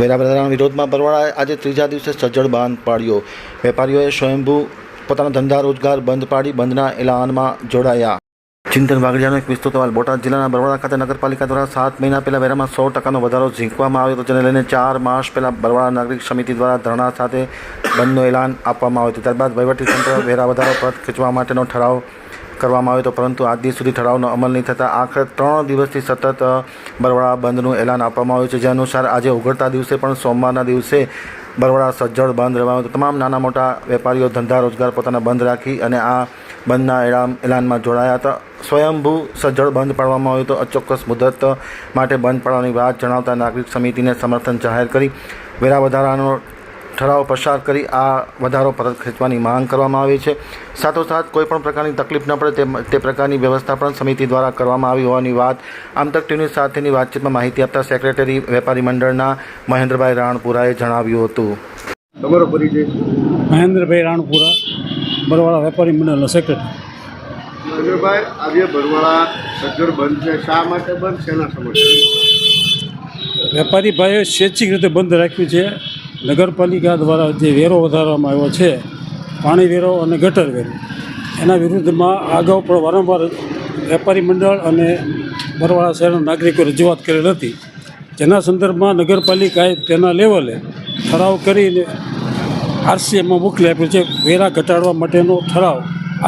વેરા વધારાના વિરોધમાં બરવાળાએ આજે ત્રીજા દિવસે સજ્જડ બાંધ પાડ્યો. વેપારીઓએ સ્વયંભૂ પોતાના ધંધા રોજગાર બંધ પાડી બંધના એલાનમાં જોડાયા. ચિંતન વાઘડિયાનો એક વિસ્તૃત અહેવાલ. બોટાદ જિલ્લાના બરવાળા ખાતે નગરપાલિકા દ્વારા સાત મહિના પહેલા વેરામાં સો ટકાનો વધારો ઝીંકવામાં આવ્યો હતો, જેને લઈને ચાર માસ પહેલા બરવાળા નાગરિક સમિતિ દ્વારા ધરણા સાથે બંધનું એલાન આપવામાં આવ્યું હતું. ત્યારબાદ વહીવટીતંત્ર વેરા વધારો પરત ખેંચવા માટેનો ઠરાવ કરવામાં આવ્યો હતો પરંતુ આજ દિવસ સુધી ઠરાવનો અમલ નહીં થતાં આખરે ત્રણ દિવસથી સતત બરવાળા બંધનું એલાન આપવામાં આવ્યું છે. જે અનુસાર આજે ઉઘડતા દિવસે પણ સોમવારના દિવસે બરવાળા સજ્જડ બંધ રહેવાનું હતું તમામ નાના મોટા વેપારીઓ ધંધા રોજગાર પોતાના બંધ રાખી અને આ બંધના એલાન એલાનમાં જોડાયા હતા. સ્વયંભૂ સજ્જડ બંધ પાડવામાં આવ્યો હતો અચોક્કસ મુદત માટે બંધ પાડવાની વાત જણાવતા નાગરિક સમિતિને સમર્થન જાહેર કરી. વેરા વધારાનો ઠરાવ પસાર કરી આ વધારો પરત ખેંચવાની માંગ કરવામાં આવી છે. સાથોસાથ કોઈપણ પ્રકારની તકલીફ ન પડે તે તે પ્રકારની વ્યવસ્થા પણ સમિતિ દ્વારા કરવામાં આવી હોવાની વાત આમતક ટીવી સાથેની વાતચીતમાં માહિતી આપતા સેક્રેટરી વેપારી મંડળના મહેન્દ્રભાઈ રાણપુરાએ જણાવ્યું હતું. તમારો પરિચય મહેન્દ્રભાઈ રાણપુરા બરવાળા વેપારી મંડળનો સેક્રેટરી મહેન્દ્રભાઈ આજે બરવાળા સજ્જર બંધ છે. શા માટે બંધ? સમસ્યા? વેપારી ભાઈએ સ્વૈચ્છિક રીતે બંધ રાખ્યું છે. નગરપાલિકા દ્વારા જે વેરો વધારવામાં આવ્યો છે, પાણી વેરો અને ગટર વેરો, એના વિરુદ્ધમાં અગાઉ પણ વારંવાર વેપારી મંડળ અને બરવાળા શહેરના નાગરિકો રજૂઆત કરેલ હતી. જેના સંદર્ભમાં નગરપાલિકાએ તેના લેવલે ઠરાવ કરીને આરસીએમમાં મોકલી આપ્યો છે. વેરા ઘટાડવા માટેનો ઠરાવ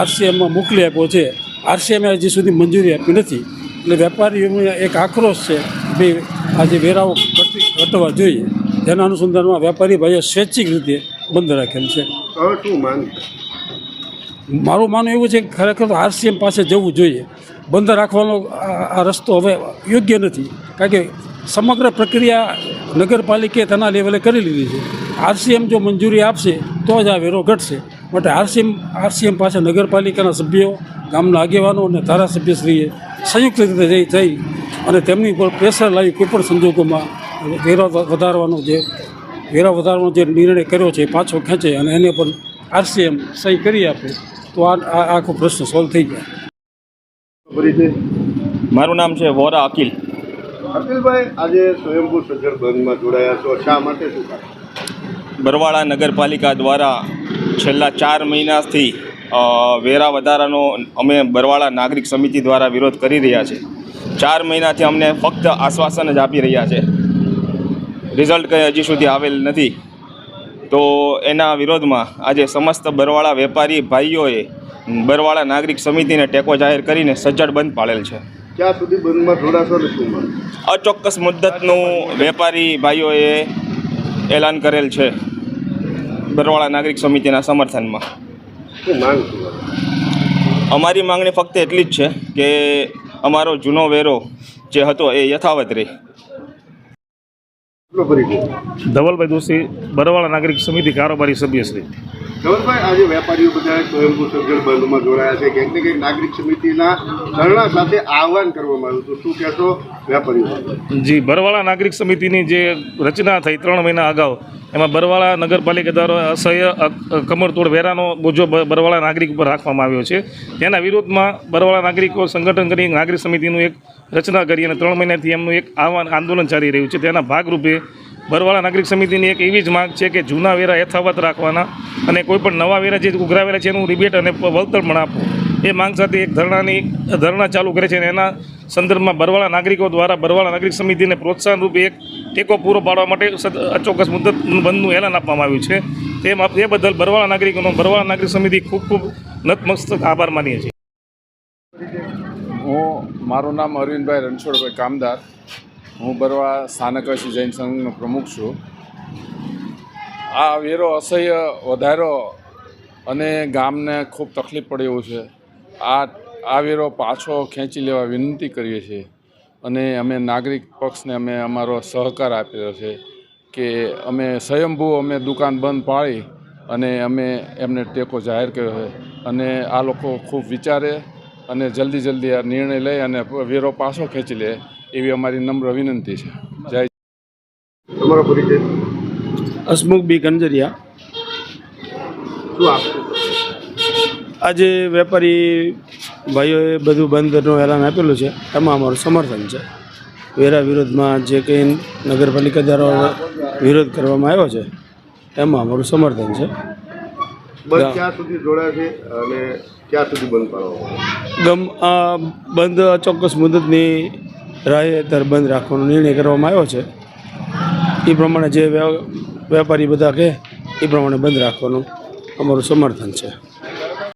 આરસીએમમાં મોકલી આપ્યો છે. આરસીએમએ હજી સુધી મંજૂરી આપી નથી. એટલે વેપારીઓનો એક આક્રોશ છે. ભાઈ આજે વેરાઓ ઘટવા જોઈએ. જેના અનુસંધાનમાં વેપારી ભાઈએ સ્વૈચ્છિક રીતે બંધ રાખેલ છે. હવે શું મારું માનવું એવું છે કે ખરેખર તો આરસીએમ પાસે જવું જોઈએ. બંધ રાખવાનો આ રસ્તો હવે યોગ્ય નથી. કારણ કે સમગ્ર પ્રક્રિયા નગરપાલિકાએ તેના લેવલે કરી લીધી છે. આરસીએમ જો મંજૂરી આપશે તો જ આ વેરો ઘટશે. માટે આરસીએમ આરસીએમ પાસે નગરપાલિકાના સભ્યો ગામના આગેવાનો અને ધારાસભ્યશ્રીએ સંયુક્ત રીતે જઈ જઈ અને તેમની ઉપર પ્રેશર લાવી કોઈપણ સંજોગોમાં વેરો વધારવાનો જે વેરા વધારવાનો જે નિર્ણય કર્યો છે એ પાછો ખેંચે અને એને પણ આરસીએમ સહી કરી આપે તો આ આ આખો પ્રશ્ન સોલ્વ થઈ જાય. મારું નામ છે વોરા અકિલ. અખિલભાઈ આજે સ્વયંભૂ સજ્જડ બંધમાં જોડાયા છો. શા માટે શું બરવાળા નગરપાલિકા દ્વારા છેલ્લા ચાર મહિનાથી વેરા વધારાનો અમે બરવાળા નાગરિક સમિતિ દ્વારા વિરોધ કરી રહ્યા છે. ચાર મહિનાથી અમને ફક્ત આશ્વાસન જ આપી રહ્યા છે. રિઝલ્ટ કંઈ હજી સુધી આવેલ નથી. તો એના વિરોધમાં આજે સમસ્ત બરવાળા વેપારી ભાઈઓએ બરવાળા નાગરિક સમિતિને ટેકો જાહેર કરીને સજ્જડ બંધ પાડેલ છે. ક્યાં સુધી બંધમાં જોડાશો શું અચોક્કસ મુદ્દતનું વેપારી ભાઈઓએ એલાન કરેલ છે બરવાળા નાગરિક સમિતિના સમર્થનમાં. અમારી માંગણી ફક્ત એટલી જ છે કે અમારો જૂનો વેરો જે હતો એ યથાવત રહે. ધવલભાઈ દોશી બરવાળા નાગરિક સમિતિ કારોબારી સભ્ય શ્રી. ધવલભાઈ આજે વેપારીઓ બધા સ્વયંભૂ સજ્જડ બંધમાં જોડાયા છે. ક્યાંક ને ક્યાંક નાગરિક સમિતિના ધરણા સાથે આહવાન કરવામાં આવ્યું હતું. શું કહેશો? જી, બરવાળા નાગરિક સમિતિની જે રચના થઈ ત્રણ મહિના અગાઉ, એમાં બરવાળા નગરપાલિકા દ્વારા અસહ્ય કમરતોડ વેરાનો બોજો બરવાળા નાગરિક ઉપર રાખવામાં આવ્યો છે. તેના વિરોધમાં બરવાળા નાગરિકો સંગઠન કરી નાગરિક સમિતિનું એક રચના કરી અને ત્રણ મહિનાથી એમનું એક આહવાન આંદોલન ચાલી રહ્યું છે. તેના ભાગરૂપે બરવાળા નાગરિક સમિતિની એક એવી જ માંગ છે કે જૂના વેરા યથાવત રાખવાના અને કોઈપણ નવા વેરા જે ઉઘરાવેલા છે એનું રિબેટ અને વળતર પણ આપવું. એ માંગ સાથે એક ધરણાની, ધરણા ચાલુ કરે છે અને એના સંદર્ભમાં બરવાળા નાગરિકો દ્વારા બરવાળા નાગરિક સમિતિને પ્રોત્સાહન રૂપે એક ટેકો પૂરો પાડવા માટે અચોક્કસ મુદ્દત બંધનું એલાન આપવામાં આવ્યું છે. તે એ બદલ બરવાળા નાગરિકોનો, બરવાળા નાગરિક સમિતિ ખૂબ ખૂબ નતમસ્તક આભાર માનીએ છીએ. હું, મારું નામ અરવિંદભાઈ રણછોડભાઈ કામદાર. હું બરવા સ્થાનકવાસી જૈન સંઘનો પ્રમુખ છું. આ વેરો અસહ્ય વધારો અને ગામને ખૂબ તકલીફ પડે એવું છે. આ આ વેરો પાછો ખેંચી લેવા વિનંતી કરીએ છીએ. અને અમે નાગરિક પક્ષને અમે અમારો સહકાર આપેલો છે કે અમે સ્વયંભૂ અમે દુકાન બંધ પાડી અને અમે એમને ટેકો જાહેર કર્યો છે. અને આ લોકો ખૂબ વિચારે અને જલ્દી જલ્દી આ નિર્ણય લઈ અને વેરો પાછો ખેંચી લે એવી અમારી નમ્ર વિનંતી છે. જય તમારો પરિચય હસમુખ બી ગંજરિયા શું આજે વેપારી ભાઈઓએ બધું બંધનું એલાન આપેલું છે. એમાં અમારું સમર્થન છે. વેરા વિરોધમાં જે કંઈ નગરપાલિકા દ્વારા વિરોધ કરવામાં આવ્યો છે એમાં અમારું સમર્થન છે. ક્યાં સુધી જોડાય છે અને ક્યાં સુધી બંધ પાડવામાં ગમ આ બંધ ચોક્કસ મુદતની રાહે અત્યારે બંધ રાખવાનો નિર્ણય કરવામાં આવ્યો છે. એ પ્રમાણે જે વેપારી બધા કહે એ પ્રમાણે બંધ રાખવાનું અમારું સમર્થન છે.